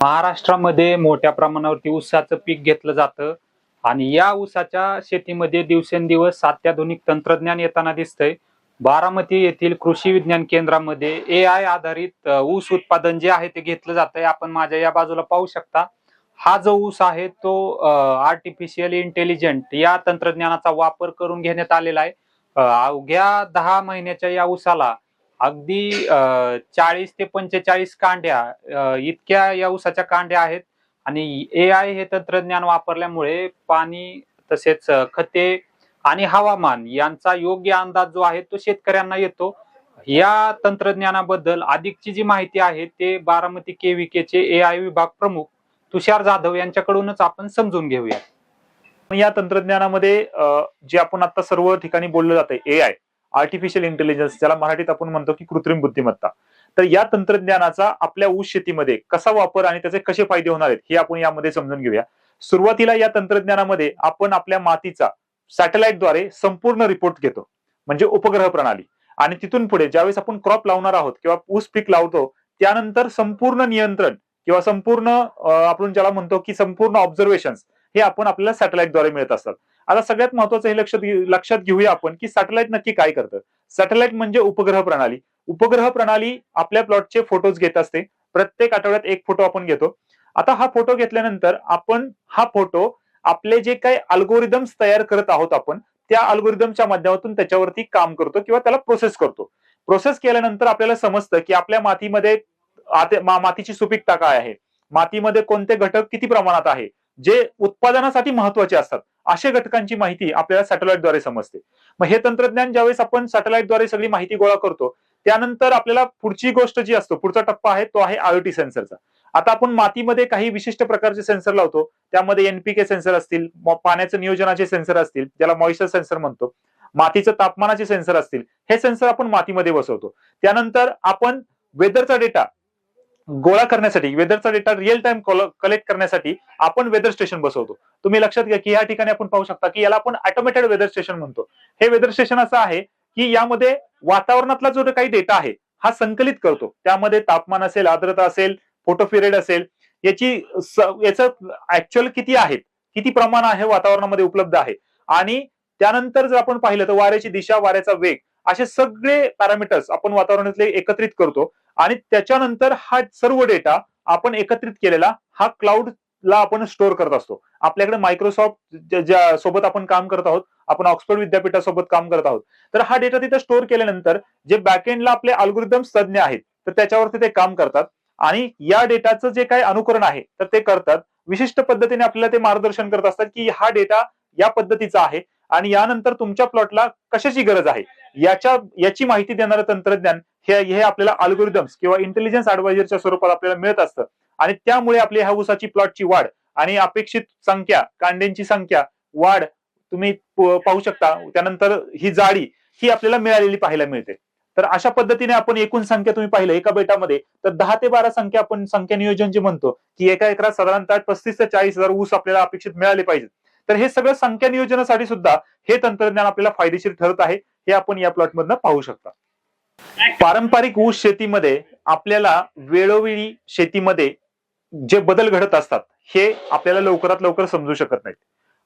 महाराष्ट्रामध्ये मोठ्या प्रमाणावरती ऊसाचं पीक घेतलं जातं. आणि या ऊसाच्या शेतीमध्ये दिवसेंदिवस अत्याधुनिक तंत्रज्ञान येताना दिसतंय. बारामती येथील कृषी विज्ञान केंद्रामध्ये ए आय आधारित ऊस उत्पादन जे आहे ते घेतलं जातंय. आपण माझ्या या बाजूला पाहू शकता. हा जो ऊस आहे तो आर्टिफिशियल इंटेलिजंट या तंत्रज्ञानाचा वापर करून घेण्यात आलेला आहे. अवघ्या दहा महिन्याच्या या ऊसाला अगदी चाळीस ते पंचेचाळीस कांड्या इतक्या या उसाच्या कांड्या आहेत. आणि ए आय हे तंत्रज्ञान वापरल्यामुळे पाणी तसेच खते आणि हवामान यांचा योग्य अंदाज जो आहे तो शेतकऱ्यांना येतो. या तंत्रज्ञानाबद्दल अधिकची जी माहिती आहे ते बारामती केव्हीकेचे ए आय विभाग प्रमुख तुषार जाधव यांच्याकडूनच आपण समजून घेऊया. या तंत्रज्ञानामध्ये जे आपण आता सर्व ठिकाणी बोललं जातं ए आय आर्टिफिशियल इंटेलिजन्स ज्याला मराठीत आपण म्हणतो की कृत्रिम बुद्धिमत्ता. तर या तंत्रज्ञानाचा आपल्या ऊस शेतीमध्ये कसा वापर आणि त्याचे कसे फायदे होणार आहेत हे आपण यामध्ये समजून घेऊया. सुरुवातीला या तंत्रज्ञानामध्ये आपण आपल्या मातीचा सॅटेलाइटद्वारे संपूर्ण रिपोर्ट घेतो म्हणजे उपग्रह प्रणाली. आणि तिथून पुढे ज्यावेळेस आपण क्रॉप लावणार आहोत किंवा ऊस पीक लावतो त्यानंतर संपूर्ण नियंत्रण किंवा संपूर्ण आपण ज्याला म्हणतो की संपूर्ण ऑब्झर्वेशन हे आपण आपल्याला सॅटेलाइटद्वारे मिळत असतात. आता सगळ्यात महत्वाचं हे लक्षात लक्षात घेऊया आपण की सॅटेलाइट नक्की काय करतं? सॅटेलाइट म्हणजे उपग्रह प्रणाली. उपग्रह प्रणाली आपल्या प्लॉटचे फोटोज घेत असते. प्रत्येक आठवड्यात एक फोटो आपण घेतो. आता हा फोटो घेतल्यानंतर आपण हा फोटो आपले जे काही अल्गोरिदम्स तयार करत आहोत आपण त्या अल्गोरिदमच्या माध्यमातून त्याच्यावरती काम करतो किंवा त्याला प्रोसेस करतो. प्रोसेस केल्यानंतर आपल्याला समजतं की आपल्या मातीमध्ये मातीची सुपीकता काय आहे? मातीमध्ये कोणते घटक किती प्रमाणात आहे? जे उत्पादनासाठी महत्त्वाचे असतात. अशा घटकांची माहिती आपल्याला सॅटेलाइटद्वारे समजते. मग हे तंत्रज्ञान ज्यावेळेस आपण सॅटेलाइटद्वारे सगळी माहिती गोळा करतो त्यानंतर आपल्याला पुढची गोष्ट जी असतो पुढचा टप्पा आहे तो आहे आयओटी सेन्सरचा आता आपण मातीमध्ये काही विशिष्ट प्रकारचे सेन्सर लावतो. त्यामध्ये एनपीके सेन्सर असतील पाण्याचं नियोजनाचे सेन्सर असतील ज्याला मॉइश्चर सेन्सर म्हणतो. मातीचं तापमानाचे सेन्सर असतील हे सेन्सर आपण मातीमध्ये बसवतो. त्यानंतर आपण वेदरचा डेटा गोळा करण्यासाठी वेदरचा डेटा रिअल टाइम कलेक्ट करण्यासाठी आपण वेदर स्टेशन बसवतो. तुम्ही लक्षात घ्या की या ठिकाणी आपण पाहू शकता की याला आपण ऑटोमेटेड वेदर स्टेशन म्हणतो. हे वेदर स्टेशन असं आहे की यामध्ये वातावरणातला जो काही डेटा आहे हा संकलित करतो. त्यामध्ये तापमान असेल आर्द्रता असेल फोटो पिरियड असेल याची याचं ऍक्च्युअल किती आहेत किती प्रमाण आहे वातावरणामध्ये उपलब्ध आहे. आणि त्यानंतर जर आपण पाहिलं तर वाऱ्याची दिशा वाऱ्याचा वेग असे सगळे पॅरामीटर्स आपण वातावरणातले एकत्रित करतो. आणि त्याच्यानंतर हा सर्व डेटा आपण एकत्रित केलेला हा क्लाउड ला आपण स्टोअर करत असतो. आपल्याकडे मायक्रोसॉफ्ट ज्या- ज्या सोबत आपण काम करत आहोत आपण ऑक्सफर्ड विद्यापीठासोबत काम करत आहोत. तर हा डेटा तिथे स्टोअर केल्यानंतर जे बॅकएंडला आपले अल्गोरिदम तज्ज्ञ आहेत तर त्याच्यावरती ते काम करतात. आणि या डेटाचं जे काही अनुकरण आहे तर ते करतात. विशिष्ट पद्धतीने आपल्याला ते मार्गदर्शन करत असतात की हा डेटा या पद्धतीचा आहे आणि यानंतर तुमच्या प्लॉटला कशाची गरज आहे? याच्या याची माहिती देणारं तंत्रज्ञान हे हे आपल्याला अल्गोरिदम्स किंवा इंटेलिजन्स अडवायझरच्या स्वरूपात आपल्याला मिळत असतं. आणि त्यामुळे आपली ह्या ऊसाची प्लॉटची वाढ आणि अपेक्षित संख्या कांड्यांची संख्या वाढ तुम्ही पाहू शकता. त्यानंतर ही जाडी ही आपल्याला मिळालेली पाहायला मिळते. तर अशा पद्धतीने आपण एकूण संख्या तुम्ही पाहिलं एका बेटामध्ये तर दहा ते बारा संख्या आपण संख्या नियोजन जे म्हणतो की एका एकरात साधारणतः पस्तीस ते चाळीस हजार ऊस आपल्याला अपेक्षित मिळाले पाहिजे तर हे सगळं संख्या नियोजनासाठी सुद्धा हे तंत्रज्ञान आपल्याला फायदेशीर ठरत आहे हे आपण या प्लॉटमधनं पाहू शकता. पारंपरिक ऊस शेतीमध्ये आपल्याला वेळोवेळी शेतीमध्ये जे बदल घडत असतात हे आपल्याला लवकरात लवकर समजू शकत नाहीत.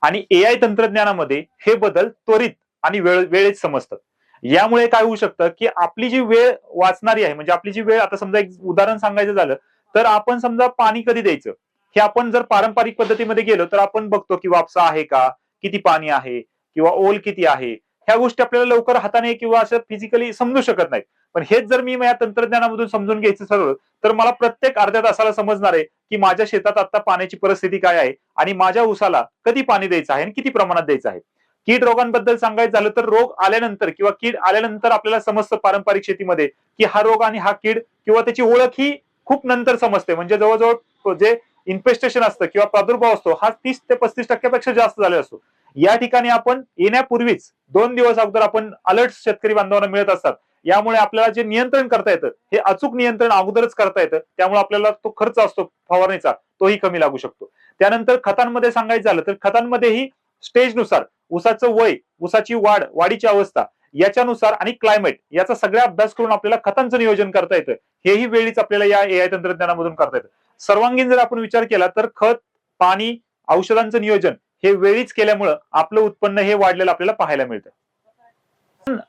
आणि ए आय तंत्रज्ञानामध्ये हे बदल त्वरित आणि वेळ वेळेत समजतात. यामुळे काय होऊ शकतं की आपली जी वेळ वाचणारी आहे म्हणजे आपली जी वेळ आता समजा एक उदाहरण सांगायचं झालं तर आपण समजा पाणी कधी द्यायचं? हे आपण जर पारंपरिक पद्धतीमध्ये गेलो तर आपण बघतो की वापसा आहे का? किती पाणी आहे? किंवा ओल किती आहे? ह्या गोष्टी आपल्याला लवकर हाताने किंवा असं फिजिकली समजू शकत नाहीत. पण हेच जर मी या तंत्रज्ञानामधून समजून घ्यायचं ठरवलं तर मला प्रत्येक अर्ध्या तासाला समजणार आहे की माझ्या शेतात आता पाण्याची परिस्थिती काय आहे आणि माझ्या ऊसाला कधी पाणी द्यायचं आहे आणि किती प्रमाणात द्यायचं आहे. कीड रोगांबद्दल सांगायचं झालं तर रोग आल्यानंतर किंवा कीड आल्यानंतर आपल्याला समजतं पारंपरिक शेतीमध्ये की हा रोग आणि हा कीड किंवा त्याची ओळख ही खूप नंतर समजते. म्हणजे जवळजवळ जे इन्फेस्टेशन असतं किंवा प्रादुर्भाव असतो हा तीस ते पस्तीस टक्क्यापेक्षा जास्त झालेला असतो. या ठिकाणी आपण येण्यापूर्वीच दोन दिवस अगोदर आपण अलर्ट शेतकरी बांधवांना मिळत असतात. यामुळे आपल्याला जे नियंत्रण करता येतं हे अचूक नियंत्रण अगोदरच करता येतं. त्यामुळे आपल्याला तो खर्च असतो फवारणीचा तोही कमी लागू शकतो. त्यानंतर खतांमध्ये सांगायचं झालं तर खतांमध्येही स्टेजनुसार ऊसाचं वय ऊसाची वाढ वाढीची अवस्था याच्यानुसार आणि क्लायमेट याचा सगळा अभ्यास करून आपल्याला खतांचं नियोजन करता येतं. हेही वेळीच आपल्याला या एआय तंत्रज्ञानामधून करता येतं. सर्वांगीण जर आपण विचार केला तर खत पाणी औषधांचं नियोजन हे वेळीच केल्यामुळं आपलं उत्पन्न हे वाढलेलं आपल्याला पाहायला मिळतं.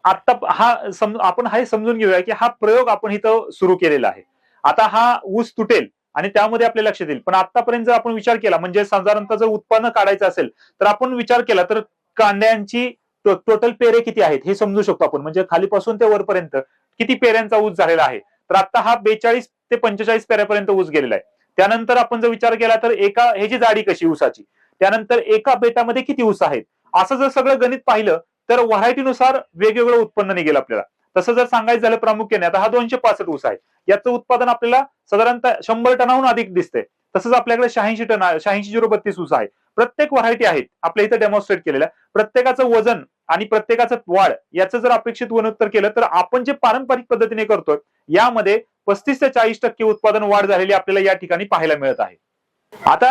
आता हा सम आपण हे समजून घेऊया की हा प्रयोग आपण इथं सुरू केलेला आहे. आता हा ऊस तुटेल आणि त्यामध्ये आपल्या लक्षात येईल पण आतापर्यंत जर आपण विचार केला म्हणजे साधारणतः जर उत्पन्न काढायचं असेल तर आपण विचार केला तर कांद्यांची टोटल पेरे किती आहेत हे समजू शकतो आपण. म्हणजे खालीपासून ते वरपर्यंत किती पेऱ्यांचा ऊस झालेला आहे? तर आता हा बेचाळीस ते पंचेचाळीस पेऱ्यापर्यंत ऊस गेलेला आहे. त्यानंतर आपण जर विचार केला तर एका ह्याची जाडी कशी ऊसाची त्यानंतर एका बेटामध्ये किती ऊस आहेत? असं जर सगळं गणित पाहिलं तर व्हरायटीनुसार वेगवेगळं उत्पन्न निघेल आपल्याला. तसं जर सांगायचं झालं प्रामुख्याने आता हा दोनशे पासष्ट ऊस आहे. याचं उत्पादन आपल्याला साधारणतः शंभर टनाहून अधिक दिसते तसंच आपल्याकडे शहाऐंशी टन शहाऐंशी झिरो बत्तीस ऊस आहे. प्रत्येक व्हरायटी आहेत. आपल्या इथं डेमॉन्स्ट्रेट केलेल्या. प्रत्येकाचं वजन आणि प्रत्येकाचं वाढ याचं जर अपेक्षित गुणोत्तर केलं तर आपण जे पारंपरिक पद्धतीने करतोय यामध्ये पस्तीस ते चाळीस टक्के उत्पादन वाढ झालेली आपल्याला या ठिकाणी पाहायला मिळत आहे. आता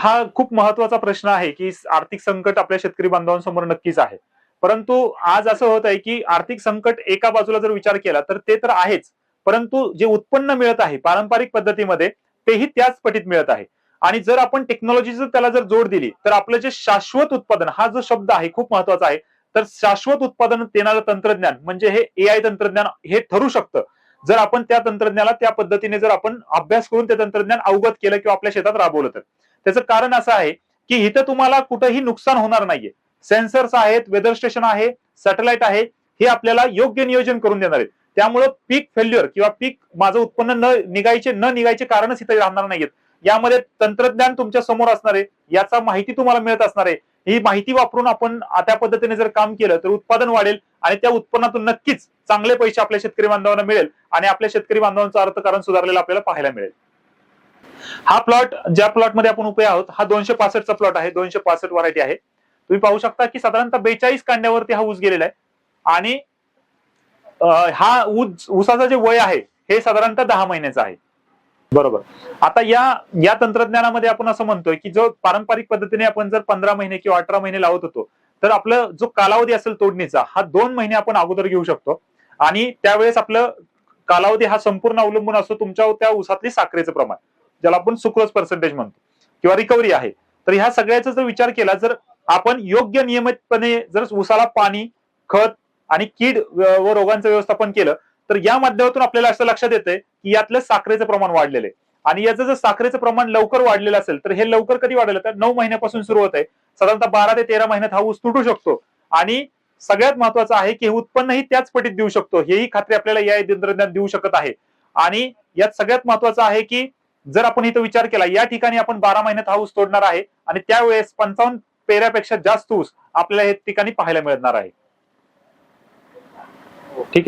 हा खूप महत्त्वाचा प्रश्न आहे की आर्थिक संकट आपल्या शेतकरी बांधवांसमोर नक्कीच आहे. परंतु आज असं होत आहे की आर्थिक संकट एका बाजूला जर विचार केला तर ते तर आहेच. परंतु जे उत्पन्न मिळत आहे पारंपरिक पद्धतीमध्ये तेही त्याच पटीत मिळत आहे. आणि जर आपण टेक्नॉलॉजीचं त्याला जर जोड दिली तर आपलं जे शाश्वत उत्पादन हा जो शब्द आहे खूप महत्त्वाचा आहे. तर शाश्वत उत्पादन देणारं तंत्रज्ञान म्हणजे हे ए आय तंत्रज्ञान हे ठरू शकतं. जर आपण त्या तंत्रज्ञानाला त्या पद्धतीने जर आपण अभ्यास करून ते तंत्रज्ञान अवगत केलं किंवा आपल्या शेतात राबवलं तर. त्याचं कारण असं आहे की इथं तुम्हाला कुठंही नुकसान होणार नाहीये. सेन्सर्स आहेत वेदर स्टेशन आहे सॅटेलाइट आहे हे आपल्याला योग्य नियोजन करून देणार आहेत. त्यामुळं पीक फेल्युअर किंवा पीक माझं उत्पन्न न निघायचे न निघायचे कारणच इथे राहणार नाहीयेत. यामध्ये तंत्रज्ञान तुमच्यासमोर असणार आहे याचा माहिती तुम्हाला मिळत असणार आहे. ही माहिती वापरून आपण त्या पद्धतीने जर काम केलं तर उत्पादन वाढेल आणि त्या उत्पन्नातून नक्कीच चांगले पैसे आपल्या शेतकरी बांधवांना मिळेल आणि आपल्या शेतकरी बांधवांचं अर्थकारण सुधारलेलं आपल्याला पाहायला मिळेल. हा प्लॉट ज्या प्लॉटमध्ये आपण उभे आहोत हा दोनशे पासष्टचा प्लॉट आहे दोनशे पासष्ट व्हरायटी आहे. तुम्ही पाहू शकता की साधारणतः बेचाळीस कांड्यावरती हा ऊस गेलेला आहे. आणि हा ऊस ऊसाचं जे वय आहे हे साधारणतः दहा महिन्याचं आहे. बरोबर. आता या या तंत्रज्ञानामध्ये आपण असं म्हणतोय की जो पारंपरिक पद्धतीने आपण जर पंधरा महिने किंवा अठरा महिने लावत होतो तर आपलं जो कालावधी असेल तोडणीचा हा दोन महिने आपण अगोदर घेऊ शकतो. आणि त्यावेळेस आपलं कालावधी हा संपूर्ण अवलंबून असतो तुमच्या त्या उसातली साखरेचं प्रमाण ज्याला आपण सुक्रोज पर्सेंटेज म्हणतो किंवा रिकव्हरी आहे. तर ह्या सगळ्याचा जर विचार केला जर आपण योग्य नियमितपणे जर उसाला पाणी खत आणि कीड व रोगांचं व्यवस्थापन केलं तर या माध्यमातून आपल्याला असं लक्षात येतंय की यातलं साखरेचं प्रमाण वाढलेलं आहे. आणि याचं जर साखरेचं प्रमाण लवकर वाढलेलं असेल तर हे लवकर कधी वाढलेलं तर नऊ महिन्यापासून सुरू होत आहे साधारणतः बारा ते तेरा महिन्यात हा ऊस तुटू शकतो. आणि सगळ्यात महत्वाचं आहे की हे उत्पन्नही त्याच पटीत देऊ शकतो. हेही खात्री आपल्याला या तंत्रज्ञान देऊ शकत आहे. आणि यात सगळ्यात महत्वाचं आहे की जर आपण इथं विचार केला या ठिकाणी आपण बारा महिन्यात हा ऊस तोडणार आहे आणि त्यावेळेस पंचावन्न पेऱ्यापेक्षा जास्त ऊस आपल्याला हे ठिकाणी पाहायला मिळणार आहे.